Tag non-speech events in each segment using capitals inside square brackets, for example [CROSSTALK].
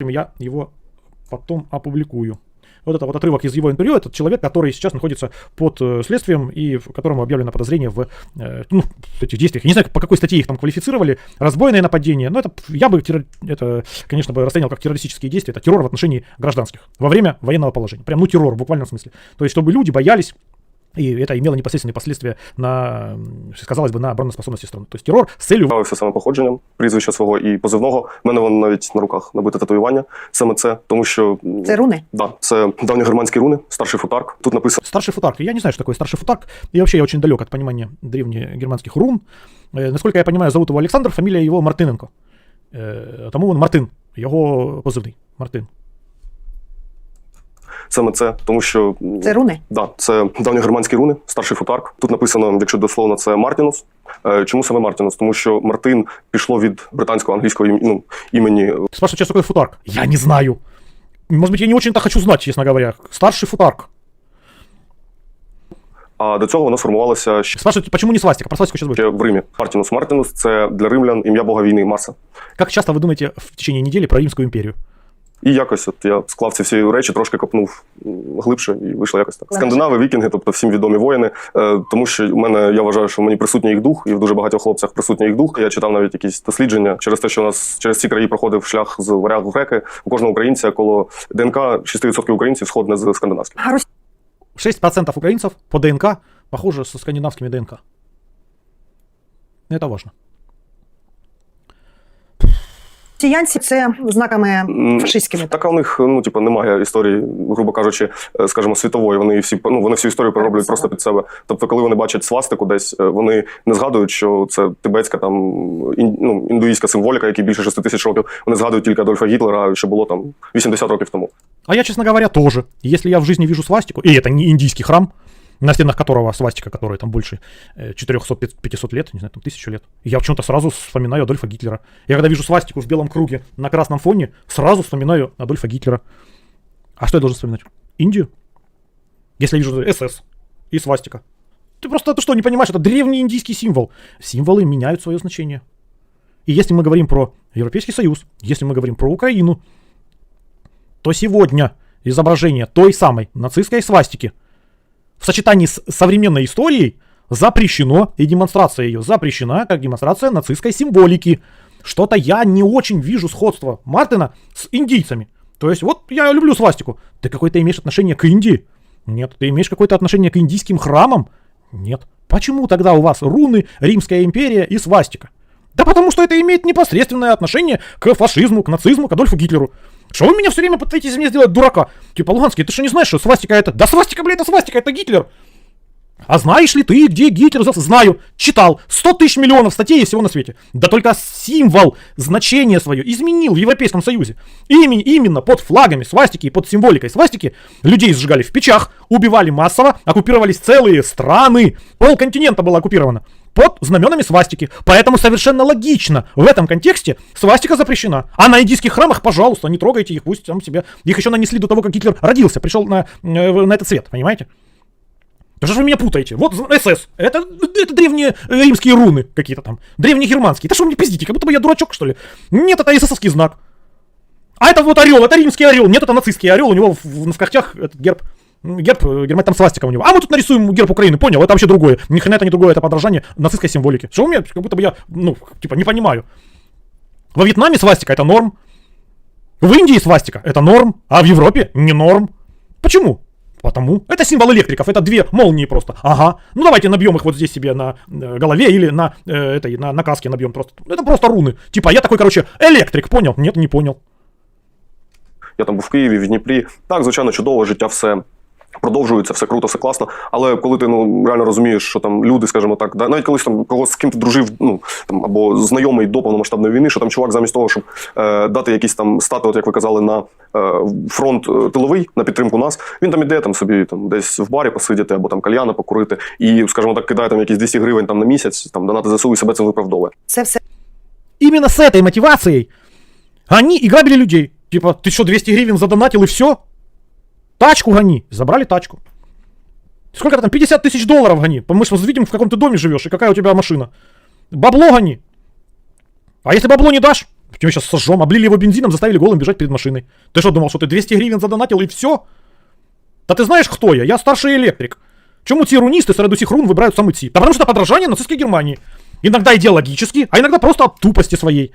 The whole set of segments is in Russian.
я его потом опубликую. Вот это вот отрывок из его интервью. Этот человек, который сейчас находится под э, следствием и которому объявлено подозрение в э, ну, этих действиях. Я не знаю, по какой статье их там квалифицировали. Разбойное нападение. Но это я бы террор- это, конечно, бы расценивал как террористические действия. Это террор в отношении гражданских во время военного положения. Прям, ну, террор в буквальном смысле. То есть, чтобы люди боялись и это имело непосредственные последствия на, м, сказалось бы, на обороноспособности страны. То есть террор с целью Цікавився саме походженням прізвища свого і позивного. У мене воно навіть на руках набите татуювання. Саме це, тому що м, Це руни. да, це давньогерманські руни, старший футарк. Тут написано Старший футарк. Я не знаю, что такое старший футарк. И вообще я очень далек от понимания древнегерманских рун. Э, насколько я понимаю, зовут его Александр, фамилия его Мартыненко. Э, тому он Мартин. Его позывный. Мартин. саме це, тому що м, Це руни. да, це давньогерманські руни, старший футарк. Тут написано, якщо дословно, це Мартінус. Е, Чому саме Мартінус? Тому що Мартин пішло від британського англійського ім- ну, імені Спрашивают, что такое футарк? Я не знаю. Может быть, я не очень-то хочу знать, честно говоря. Старший футарк. А до цього воно сформувалося ще Спрашивают, почему не свастика? Про свастику сейчас будет. в Римі. Мартінус Мартінус це для римлян ім'я бога війни Марса. Как часто вы думаете в течение недели про Римскую империю? І якось от я склав ці всі речі, трошки копнув глибше, і вийшло якось так. Скандинави, вікінги, тобто всім відомі воїни. Е, тому що у мене я вважаю, що в мені присутній їх дух, і в дуже багатьох хлопцях присутній їх дух. Я читав навіть якісь дослідження через те, що у нас через ці краї проходив шлях з варяг в греки. У кожного українця коло ДНК 6% українців сходне з скандинавським. 6% украинцев по ДНК похожи со скандинавскими ДНК. Это важно. Росіянці це знаками фашистськими. Так у них ну типу, немає історії, грубо кажучи, е, скажімо, світової. Вони всі ну вони всю історію перероблюють просто під себе. Тобто, коли вони бачать свастику десь, е, вони не згадують, що це тибетська там ін, ну, індуїзька символіка, якій більше 6 тисяч років. Вони згадують тільки Адольфа Гітлера, що було там 80 років тому. А я, честно говоря, тоже. Если я в жизни вижу свастику, и это не индийский храм, на стенах которого свастика, которая там больше 400-500 лет, не знаю, там тысячу лет, я почему-то сразу вспоминаю Адольфа Гитлера. Я когда вижу свастику в белом круге на красном фоне, сразу вспоминаю Адольфа Гитлера. А что я должен вспоминать? Индию? Если я вижу СС и свастика. Ты просто ты что, не понимаешь, это древний индийский символ. Символы меняют свое значение. И если мы говорим про Европейский Союз, если мы говорим про Украину, то сегодня изображение той самой нацистской свастики в сочетании с современной историей запрещено, и демонстрация ее запрещена как демонстрация нацистской символики. Что-то я не очень вижу сходства Мартина с индийцами. То есть вот я люблю свастику. Ты какое-то имеешь отношение к Индии? Нет. Ты имеешь какое-то отношение к индийским храмам? Нет. Почему тогда у вас руны, Римская империя и свастика? Да потому что это имеет непосредственное отношение к фашизму, к нацизму, к Адольфу Гитлеру. Что вы меня все время пытаетесь из меня сделать дурака? Типа, Луганский, ты что не знаешь, что свастика это... Да свастика, блядь, это свастика, это Гитлер. А знаешь ли ты, где Гитлер взялся? Знаю, читал. 100 тысяч миллионов статей и всего на свете. Да только символ, значение свое изменил в Европейском Союзе. Именно, именно под флагами свастики и под символикой свастики людей сжигали в печах, убивали массово, оккупировались целые страны. Пол континента было оккупировано под знаменами свастики. Поэтому совершенно логично в этом контексте свастика запрещена. А на индийских храмах, пожалуйста, не трогайте их, пусть там себе. Их еще нанесли до того, как Гитлер родился, пришел на, э, на этот свет, понимаете? Да что ж вы меня путаете? Вот СС. Это, это древние э, римские руны какие-то там. Древнегерманские. Да что вы мне пиздите? Как будто бы я дурачок, что ли? Нет, это эсэсовский знак. А это вот орел, это римский орел. Нет, это нацистский орел. У него в, в, в когтях этот герб М, Герб, э, герман, там свастика у него. А мы тут нарисуем герб Украины, понял? Это вообще другое. Ни хрена это не другое, это подражание нацистской символики. Что у меня, как будто бы я, ну, типа, не понимаю. Во Вьетнаме свастика это норм. В Индии свастика это норм, а в Европе не норм. Почему? Потому. Это символ электриков, это две молнии просто. Ага. Ну давайте набьем их вот здесь себе на э, голове или на э, этой, на, на каске набьем просто. Это просто руны. Типа я такой, короче, электрик, понял? Нет, не понял. Я там був в Києві, в Дніпрі. Так, звичайно, чудово, життя все. Продовжується, все круто, все класно. Але коли ти ну реально розумієш, що там люди, скажімо так, да, навіть колись там когось з ким ти дружив, ну там або знайомий до повномасштабної війни, що там чувак замість того, щоб е, дати якісь там стати, от як ви казали, на е, фронт е, тиловий на підтримку нас, він там іде там собі там десь в барі посидіти або там кальяна покурити, і, скажімо так, кидає там якісь 200 гривень там на місяць, там донати ЗСУ і себе цим виправдовує. Це все Именно с этой мотивацией они и грабили людей. Типа, ты что, 200 гривен задонатил и все? Тачку гони. Забрали тачку. Сколько там? 50 тысяч долларов гони. Мы же видим, в каком ты доме живешь и какая у тебя машина. Бабло гони. А если бабло не дашь, Почему сейчас сожжем? Облили его бензином, заставили голым бежать перед машиной. Ты что, думал, что ты 200 гривен задонатил и все? Да ты знаешь, кто я? Я старший электрик. Чему ті рунисты среди всех рун выбирают сам идти? Да потому что подражание нацистской Германии. Иногда идеологически, а иногда просто от тупости своей.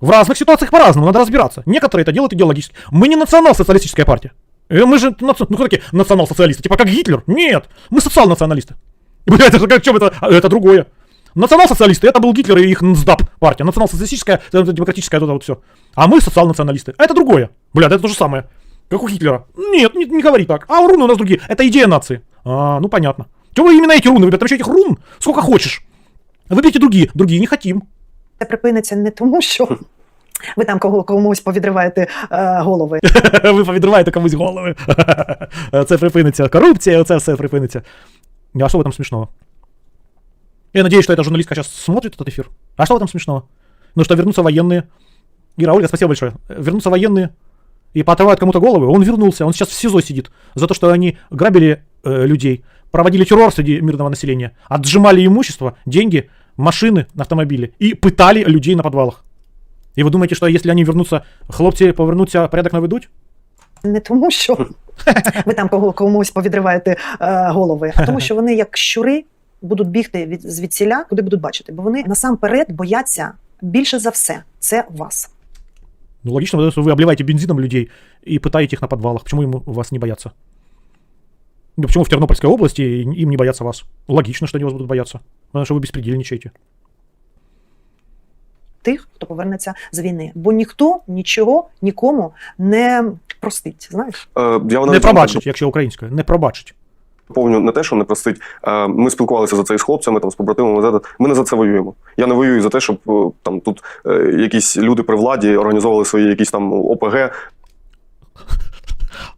В разных ситуациях по-разному, надо разбираться. Некоторые это делают идеологически. Мы не национал-социалистическая партия. Э, Мы же, ну кто такие национал-социалисты? Типа как Гитлер? Нет, мы социал-националисты. Бля, это как, чем это? А, Это другое. Национал-социалисты, это был Гитлер и их НСДАП партия. Национал-социалистическая, это демократическая, вот это вот все. А мы социал-националисты. Это другое. Бля, да это то же самое. Как у Гитлера. Нет, не, не говори так. А руны у нас другие. Это идея нации. А, ну понятно. Чего вы именно эти руны выбираете? Там еще этих рун сколько хочешь. Выберите другие. Другие не хотим. Це припиниться не тому, що ви там кого, комусь повідриваєте е, голови. [LAUGHS] Ви повідриваєте комусь голови. [LAUGHS] Це припиниться. Корупція, оце все припиниться. А что в этом смешного? Я надеюсь, что эта журналистка сейчас смотрит этот эфир. А что в этом смешного? Ну что, вернутся военные. Ира, Ольга, спасибо большое. Вернутся военные и поотрывают кому-то головы. Он вернулся, он сейчас в СИЗО сидит за то, что они грабили э, людей, проводили террор среди мирного населения, отжимали имущество, деньги, машины, автомобили и пытали людей на подвалах. И вы думаете, что если они вернутся, хлопцы повернуться, порядок наведуть? Не тому, що ви там кого, комусь повідриваєте е, голови, а тому, що вони, як щури, будуть бігти від звідсіля, куди будуть бачити. Бо вони насамперед бояться більше за все. Це вас. Ну, логично, потому что вы обливаете бензином людей и пытаете их на подвалах. Почему им вас не боятся? Ну, почему в Тернопольской области им не боятся вас? Логично, что они вас будут бояться. Потому что вы беспредельничаете. Тих, хто повернеться з війни. Бо ніхто нічого нікому не простить. Знаєш, Е, я Не навіть вам пробачить, якщо українською. Не пробачить. Повню не те, що не простить. Е, Ми спілкувалися за це із хлопцями, там з побратимами. за це. Ми не за це воюємо. Я не воюю за те, щоб е, там тут е, якісь люди при владі організовували свої якісь там ОПГ.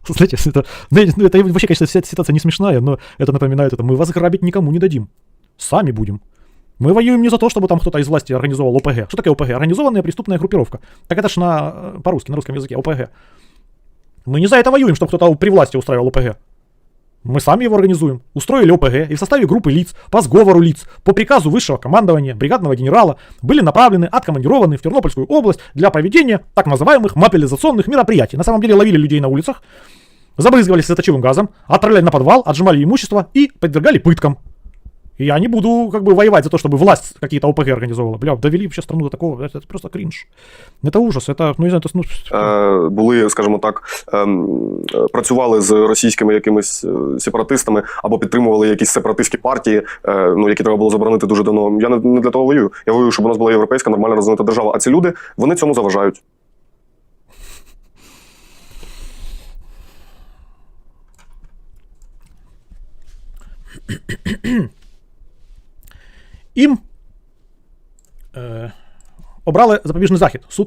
Знаете, это, знаете, ну, это вообще, конечно, вся ситуация не смешная, но это напоминает это. Мы вас грабить никому не дадим. Сами будем. Мы воюем не за то, чтобы там кто-то из власти организовал ОПГ. Что такое ОПГ? Организованная преступная группировка. Так это ж на, э, по-русски, на русском языке, ОПГ. Мы не за это воюем, чтобы кто-то при власти устраивал ОПГ. Мы сами его организуем. Устроили ОПГ и в составе группы лиц, по сговору лиц, по приказу высшего командования, бригадного генерала, были направлены, откомандированы в Тернопольскую область для проведения так называемых мобилизационных мероприятий. На самом деле ловили людей на улицах, забрызгивали светочевым газом, отправляли на подвал, отжимали имущество и подвергали пыткам. И я не буду как бы воевать за то, чтобы власть какие-то ОПГ организовывала. Бля, довели вообще страну до такого. Это, это просто кринж. Это ужас. Это, ну не знаю, это, ну, Е, Були, скажімо так, ем, е, працювали з російськими якимись е, сепаратистами або підтримували якісь сепаратистські партії, е, ну які треба було заборонити дуже давно. Я не, не для того воюю. Я воюю, щоб у нас була європейська нормальна розвинута держава. А ці люди вони цьому заважають. Їм е, обрали запобіжний захід. Суд